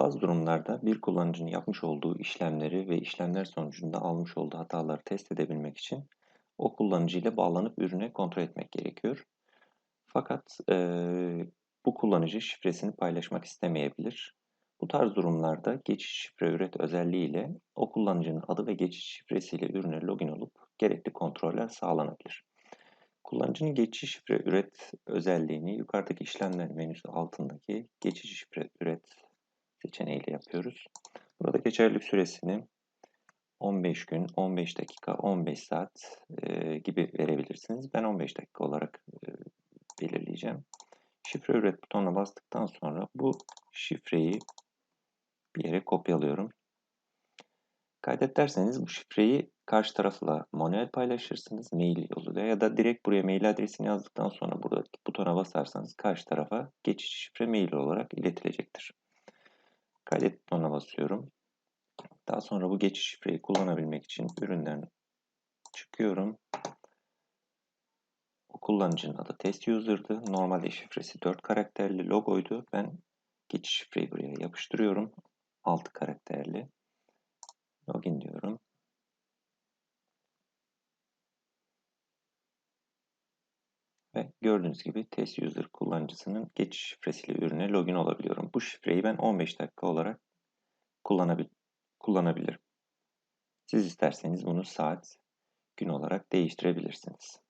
Bazı durumlarda bir kullanıcının yapmış olduğu işlemleri ve işlemler sonucunda almış olduğu hataları test edebilmek için o kullanıcı ile bağlanıp ürüne kontrol etmek gerekiyor. Fakat e, bu kullanıcı şifresini paylaşmak istemeyebilir. Bu tarz durumlarda geçiş şifre üret özelliği ile o kullanıcının adı ve geçiş şifresiyle ürüne login olup gerekli kontroller sağlanabilir. Kullanıcının geçiş şifre üret özelliğini yukarıdaki işlemler menüsü altındaki geçiş şifre. Burada geçerlilik süresini 15 gün, 15 dakika, 15 saat e, gibi verebilirsiniz. Ben 15 dakika olarak e, belirleyeceğim. Şifre üret butonuna bastıktan sonra bu şifreyi bir yere kopyalıyorum. Kaydet derseniz bu şifreyi karşı tarafla manuel paylaşırsınız mail yoluyla ya da direkt buraya mail adresini yazdıktan sonra buradaki butona basarsanız karşı tarafa geçici şifre mail olarak iletilecektir. Kaydet butonuna basıyorum. Daha sonra bu geçiş şifreyi kullanabilmek için üründen çıkıyorum. O kullanıcının adı test user'dı. Normalde şifresi 4 karakterli logoydu. Ben geçiş şifreyi buraya yapıştırıyorum. 6 karakterli. Login diyorum. Ve gördüğünüz gibi test user kullanıcısının geçiş şifresiyle ürüne login olabiliyorum. Bu şifreyi ben 15 dakika olarak kullanabil kullanabilirim. Siz isterseniz bunu saat, gün olarak değiştirebilirsiniz.